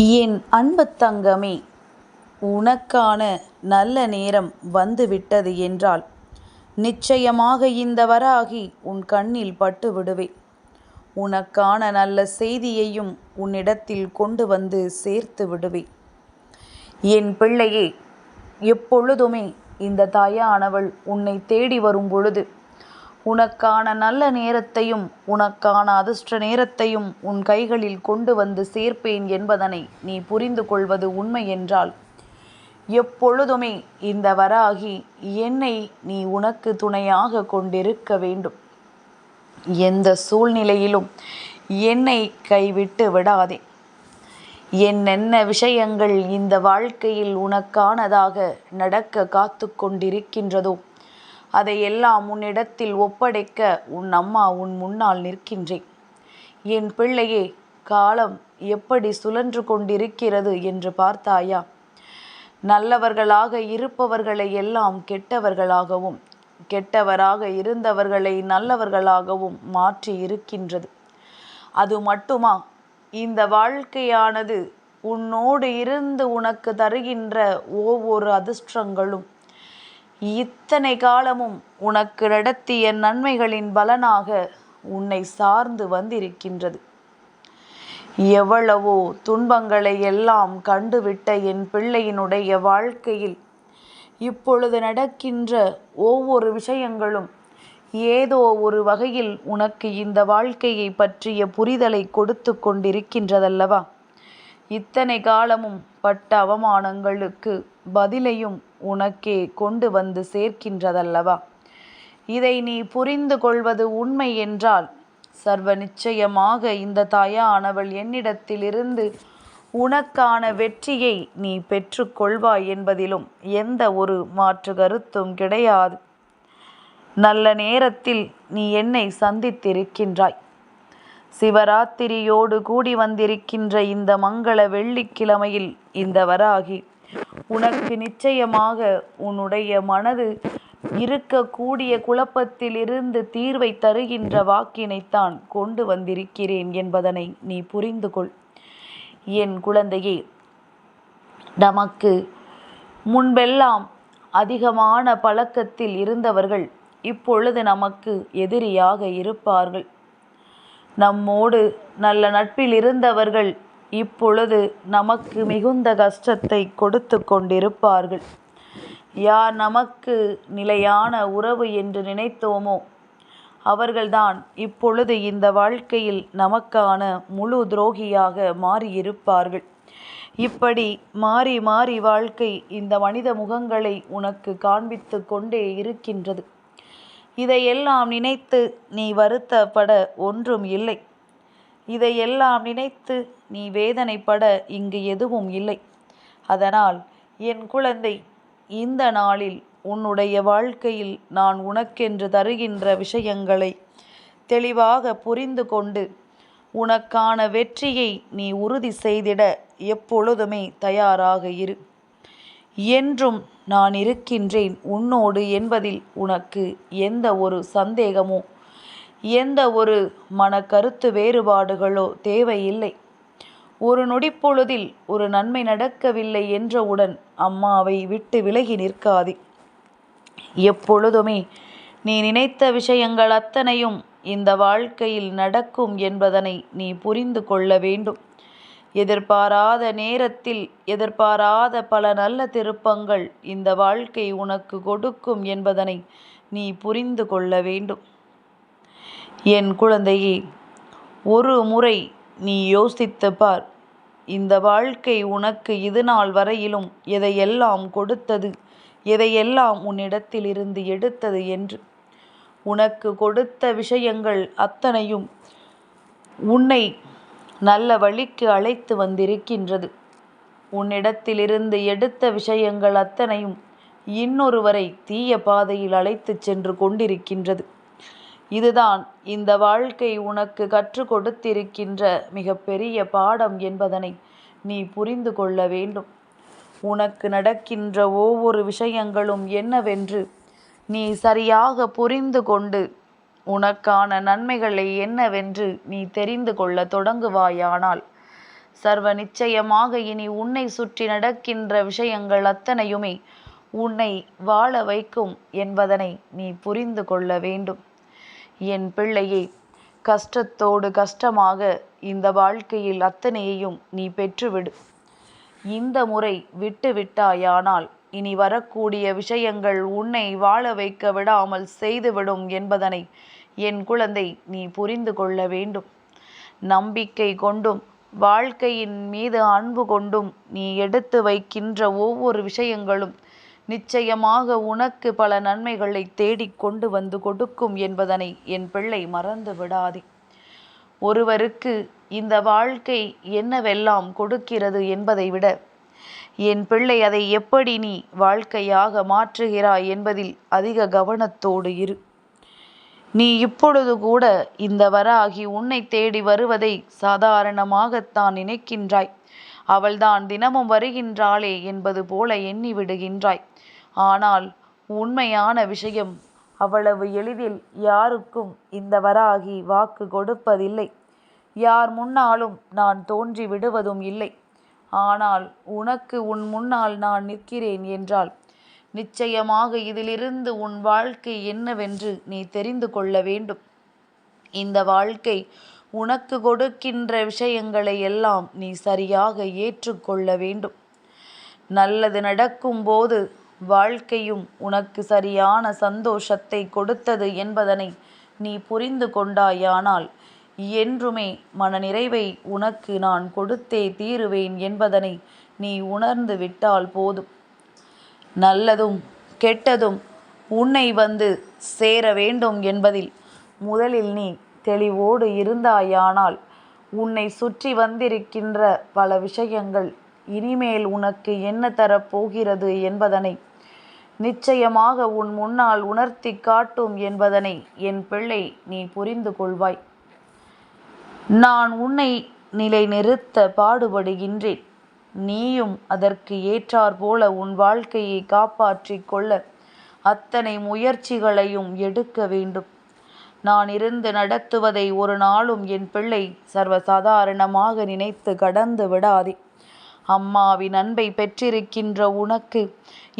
என் அன்பு தங்கமே உனக்கான நல்ல நேரம் வந்துவிட்டது என்றால் நிச்சயமாக இந்த வராகி உன் கண்ணில் பட்டு விடுவேன் உனக்கான நல்ல செய்தியையும் உன்னிடத்தில் கொண்டு வந்து சேர்த்து விடுவேன் என் பிள்ளையே எப்பொழுதுமே இந்த தாயானவள் உன்னை தேடி வரும் பொழுது உனக்கான நல்ல நேரத்தையும் உனக்கான அதிர்ஷ்ட நேரத்தையும் உன் கைகளில் கொண்டு வந்து சேர்ப்பேன் என்பதனை நீ புரிந்து கொள்வது உண்மை என்றால் எப்பொழுதுமே இந்த வராகி என்னை நீ உனக்கு துணையாக கொண்டிருக்க வேண்டும். எந்த சூழ்நிலையிலும் என்னை கைவிட்டு விடாதே. என்னென்ன விஷயங்கள் இந்த வாழ்க்கையில் உனக்கானதாக நடக்க காத்து கொண்டிருக்கின்றதோ? அதையெல்லாம் உன்னிடத்தில் ஒப்படைக்க உன் அம்மா உன் முன்னால் நிற்கின்றேன். என் பிள்ளையே காலம் எப்படி சுழன்று கொண்டிருக்கிறது என்று பார்த்தாயா? நல்லவர்களாக இருப்பவர்களை எல்லாம் கெட்டவர்களாகவும் கெட்டவராக இருந்தவர்களை நல்லவர்களாகவும் மாற்றி இருக்கின்றது. அது மட்டுமா? இந்த வாழ்க்கையானது உன்னோடு இருந்து உனக்கு தருகின்ற ஒவ்வொரு அதிர்ஷ்டங்களும். இத்தனை காலமும் உனக்கு நடத்திய நன்மைகளின் பலனாக உன்னை சார்ந்து வந்திருக்கின்றது. எவ்வளவோ துன்பங்களை எல்லாம் கண்டுவிட்ட என் பிள்ளையினுடைய வாழ்க்கையில் இப்பொழுது நடக்கின்ற ஒவ்வொரு விஷயங்களும் ஏதோ ஒரு வகையில் உனக்கு இந்த வாழ்க்கையை பற்றிய புரிதலை கொடுத்து கொண்டிருக்கின்றதல்லவா? இத்தனை காலமும் பட்ட அவமானங்களுக்கு பதிலையும் உனக்கே கொண்டு வந்து சேர்க்கின்றதல்லவா? இதை நீ புரிந்து கொள்வது உண்மை என்றால் சர்வ நிச்சயமாக இந்த தாயானவள் என்னிடத்திலிருந்து உனக்கான வெற்றியை நீ பெற்றுக்கொள்வாய் என்பதிலும் எந்த ஒரு மாற்று கருத்தும் கிடையாது. நல்ல நேரத்தில் நீ என்னை சந்தித்திருக்கின்றாய். சிவராத்திரியோடு கூடி வந்திருக்கின்ற இந்த மங்கள வெள்ளிக்கிழமையில் இந்த வராகி உனக்கு நிச்சயமாக உன்னுடைய மனது இருக்கக்கூடிய குழப்பத்திலிருந்து தீர்வை தருகின்ற வாக்கினைத்தான் கொண்டு வந்திருக்கிறேன் என்பதனை நீ புரிந்து கொள். என் குழந்தையே நமக்கு முன்பெல்லாம் அதிகமான பழக்கத்தில் இருந்தவர்கள் இப்பொழுது நமக்கு எதிரியாக இருப்பார்கள். நம்மோடு நல்ல நட்பில் இருந்தவர்கள் இப்பொழுது நமக்கு மிகுந்த கஷ்டத்தை கொடுத்து கொண்டிருப்பார்கள். யார் நமக்கு நிலையான உறவு என்று நினைத்தோமோ அவர்கள்தான் இப்பொழுது இந்த வாழ்க்கையில் நமக்கான முழு துரோகியாக மாறியிருப்பார்கள். இப்படி மாறி மாறி வாழ்க்கை இந்த மனித முகங்களை உனக்கு காண்பித்து கொண்டே இருக்கின்றது. இதையெல்லாம் நினைத்து நீ வருத்தப்பட ஒன்றும் இல்லை. இதையெல்லாம் நினைத்து நீ வேதனைப்பட இங்கு எதுவும் இல்லை. அதனால் என் குழந்தை இந்த நாளில் உன்னுடைய வாழ்க்கையில் நான் உனக்கென்று தருகின்ற விஷயங்களை தெளிவாக புரிந்து கொண்டு உனக்கான வெற்றியை நீ உறுதி செய்திட எப்பொழுதுமே தயாராக இரு. என்றும் நான் இருக்கின்றேன் உன்னோடு என்பதில் உனக்கு எந்த ஒரு சந்தேகமோ எந்த ஒரு மன கருத்து வேறுபாடுகளோ தேவையில்லை. ஒரு நொடிப்பொழுதில் ஒரு நன்மை நடக்கவில்லை என்றவுடன் அம்மாவை விட்டு விலகி நிற்காதே. எப்பொழுதுமே நீ நினைத்த விஷயங்கள் அத்தனையும் இந்த வாழ்க்கையில் நடக்கும் என்பதனை நீ புரிந்து கொள்ள வேண்டும். எதிர்பாராத நேரத்தில் எதிர்பாராத பல நல்ல திருப்பங்கள் இந்த வாழ்க்கை உனக்கு கொடுக்கும் என்பதனை நீ புரிந்து கொள்ள வேண்டும். என் குழந்தையே ஒரு முறை நீ யோசித்து பார் இந்த வாழ்க்கை உனக்கு இது நாள் வரையிலும் எதையெல்லாம் கொடுத்தது எதையெல்லாம் உன்னிடத்திலிருந்து எடுத்தது என்று. உனக்கு கொடுத்த விஷயங்கள் அத்தனையும் உன்னை நல்ல வழிக்கு அழைத்து வந்திருக்கின்றது. உன்னிடத்திலிருந்து எடுத்த விஷயங்கள் அத்தனையும் இன்னொருவரை தீய பாதையில் அழைத்துச் சென்று கொண்டிருக்கின்றது. இதுதான் இந்த வாழ்க்கை உனக்கு கற்றுக் கொடுத்திருக்கின்ற மிகப்பெரிய பாடம் என்பதனை நீ புரிந்து கொள்ள வேண்டும். உனக்கு நடக்கின்ற ஒவ்வொரு விஷயங்களும் என்னவென்று நீ சரியாக புரிந்து கொண்டு உனக்கான நன்மைகளை என்னவென்று நீ தெரிந்து கொள்ள தொடங்குவாயானால் சர்வ நிச்சயமாக இனி உன்னை சுற்றி நடக்கின்ற விஷயங்கள் அத்தனையுமே உன்னை வாழ வைக்கும் என்பதனை நீ புரிந்து கொள்ள வேண்டும். என் பிள்ளையே கஷ்டத்தோடு கஷ்டமாக இந்த வாழ்க்கையில் அத்தனையையும் நீ பெற்றுவிடு. இந்த முறை விட்டு விட்டாயானால் இனி வரக்கூடிய விஷயங்கள் உன்னை வாழ வைக்க விடாமல் செய்துவிடும் என்பதனை என் குழந்தை நீ புரிந்து கொள்ள வேண்டும். நம்பிக்கை கொண்டும் வாழ்க்கையின் மீது அன்பு கொண்டும் நீ எடுத்து வைக்கின்ற ஒவ்வொரு விஷயங்களும் நிச்சயமாக உனக்கு பல நன்மைகளை தேடிக் கொண்டு வந்து கொடுக்கும் என்பதனை என் பிள்ளை மறந்து விடாதே. ஒருவருக்கு இந்த வாழ்க்கை என்னவெல்லாம் கொடுக்கிறது என்பதை விட என் பிள்ளை அதை எப்படி நீ வாழ்க்கையாக மாற்றுகிறாய் என்பதில் அதிக கவனத்தோடு இரு. நீ இப்பொழுது கூட இந்த வராகி உன்னை தேடி வருவதை சாதாரணமாகத்தான் நினைக்கின்றாய். அவள்தான் தினமும் வருகின்றாளே என்பது போல எண்ணி விடுகின்றாய். ஆனால் உண்மையான விஷயம் அவ்வளவு எளிதில் யாருக்கும் இந்த வராகி வாக்கு கொடுப்பதில்லை. யார் முன்னாலும் நான் தோன்றி விடுவதும் இல்லை. ஆனால் உனக்கு உன் முன்னால் நான் நிற்கிறேன் என்றால் நிச்சயமாக இதிலிருந்து உன் வாழ்க்கை என்னவென்று நீ தெரிந்து கொள்ள வேண்டும். இந்த வாழ்க்கை உனக்கு கொடுக்கின்ற விஷயங்களை எல்லாம் நீ சரியாக ஏற்றுக்கொள்ள வேண்டும். நல்லது நடக்கும்போது வாழ்க்கையும் உனக்கு சரியான சந்தோஷத்தை கொடுத்தது என்பதனை நீ புரிந்து கொண்டாயானால் என்றுமே மனநிறைவை உனக்கு நான் கொடுத்தே தீருவேன் என்பதனை நீ உணர்ந்து விட்டால் போதும். நல்லதும் கெட்டதும் உன்னை வந்து சேர வேண்டும் என்பதில் முதலில் நீ தெளிவோடு இருந்தாயானால் உன்னை சுற்றி வந்திருக்கின்ற பல விஷயங்கள் இனிமேல் உனக்கு என்ன தரப்போகிறது என்பதனை நிச்சயமாக உன் முன்னால் உணர்த்தி காட்டும் என்பதனை என் பிள்ளை நீ புரிந்து கொள்வாய். நான் உன்னை நிலைநிறுத்த பாடுபடுகின்றேன். நீயும் அதற்கு ஏற்றாற்போல உன் வாழ்க்கையை காப்பாற்றிக் கொள்ள அத்தனை முயற்சிகளையும் எடுக்க வேண்டும். நான் இருந்து நடத்துவதை ஒரு நாளும் என் பிள்ளை சர்வசாதாரணமாக நினைத்து கடந்து விடாதே. அம்மாவின் அன்பை பெற்றிருக்கின்ற உனக்கு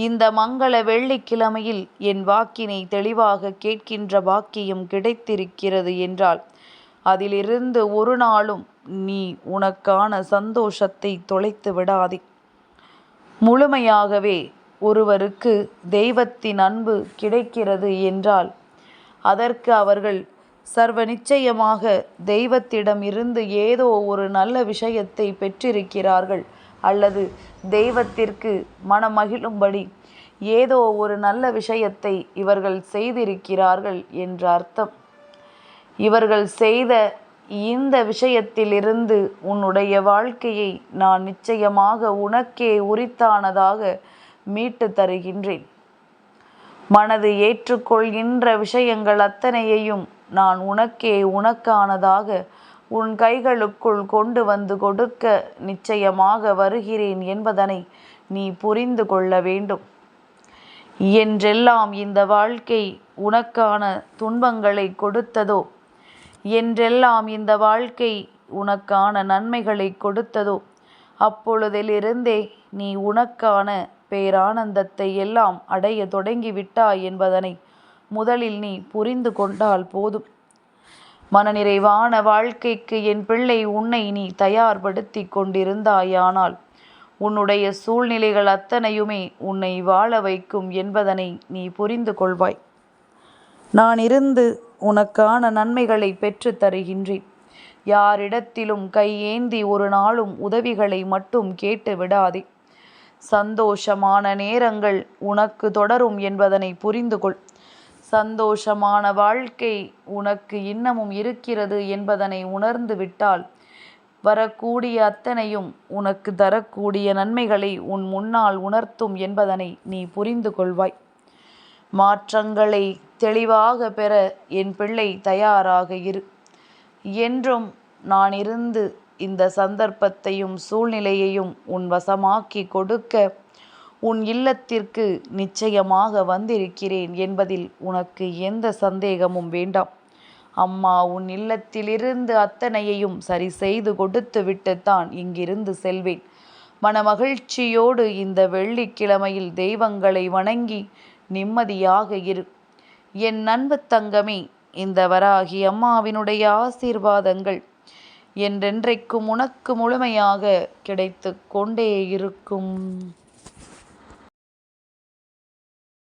இந்த மங்கள வெள்ளிக்கிழமையில் என் வாக்கினை தெளிவாக கேட்கின்ற பாக்கியம் கிடைத்திருக்கிறது என்றால் அதிலிருந்து ஒரு நாளும் நீ உனக்கான சந்தோஷத்தை தொலைத்து விடாதே. முழுமையாகவே ஒருவருக்கு தெய்வத்தின் அன்பு கிடைக்கிறது என்றால் அதற்கு அவர்கள் சர்வ நிச்சயமாக தெய்வத்திடம் இருந்து ஏதோ ஒரு நல்ல விஷயத்தை பெற்றிருக்கிறார்கள். அல்லது தெய்வத்திற்கு மனமகிழும்படி ஏதோ ஒரு நல்ல விஷயத்தை இவர்கள் செய்திருக்கிறார்கள் என்ற அர்த்தம். இவர்கள் செய்த இந்த விஷயத்திலிருந்து உன்னுடைய வாழ்க்கையை நான் நிச்சயமாக உனக்கே உரித்தானதாக மீட்டு தருகின்றேன். மனது ஏற்றுக்கொள்கின்ற விஷயங்கள் அத்தனையையும் நான் உனக்கே உனக்கானதாக உன் கைகளுக்குள் கொண்டு வந்து கொடுக்க நிச்சயமாக வருகிறேன் என்பதனை நீ புரிந்து கொள்ள வேண்டும். என்றெல்லாம் இந்த வாழ்க்கை உனக்கான துன்பங்களை கொடுத்ததோ? என்றெல்லாம் இந்த வாழ்க்கை உனக்கான நன்மைகளை கொடுத்ததோ? அப்பொழுதிலிருந்தே நீ உனக்கான பேரானந்தத்தை எல்லாம் அடைய தொடங்கிவிட்டாய் என்பதனை முதலில் நீ புரிந்து கொண்டால் போதும். மனநிறைவான வாழ்க்கைக்கு என் பிள்ளை உன்னை நீ தயார்படுத்தி கொண்டிருந்தாயானால் உன்னுடைய சூழ்நிலைகள் அத்தனையுமே உன்னை வாழ வைக்கும் என்பதனை நீ புரிந்து கொள்வாய். நான் இருந்து உனக்கான நன்மைகளை பெற்று தருகின்றேன். யாரிடத்திலும் கையேந்தி ஒரு நாளும் உதவிகளை மட்டும் கேட்டு விடாதே. சந்தோஷமான நேரங்கள் உனக்கு தொடரும் என்பதனை புரிந்து கொள். சந்தோஷமான வாழ்க்கை உனக்கு இன்னமும் இருக்கிறது என்பதனை உணர்ந்து விட்டால் வரக்கூடிய அத்தனையும் உனக்கு தரக்கூடிய நன்மைகளை உன் முன்னால் உணர்த்தும் என்பதனை நீ புரிந்து கொள்வாய். மாற்றங்களை தெளிவாக பெற என் பிள்ளை தயாராக இரு. என்றும் நான் இருந்து இந்த சந்தர்ப்பத்தையும் சூழ்நிலையையும் உன் வசமாக்கி கொடுக்க உன் இல்லத்திற்கு நிச்சயமாக வந்திருக்கிறேன் என்பதில் உனக்கு எந்த சந்தேகமும் வேண்டாம். அம்மா உன் இல்லத்திலிருந்து அத்தனையையும் சரி செய்து கொடுத்து விட்டுத்தான் இங்கிருந்து செல்வேன். மனமகிழ்ச்சியோடு இந்த வெள்ளிக்கிழமையில் தெய்வங்களை வணங்கி நிம்மதியாக இரு. என் நண்பு தங்கமே இந்த வராகி அம்மாவினுடைய ஆசீர்வாதங்கள் என்றென்றைக்கும் உனக்கு முழுமையாக கிடைத்து கொண்டே இருக்கும்.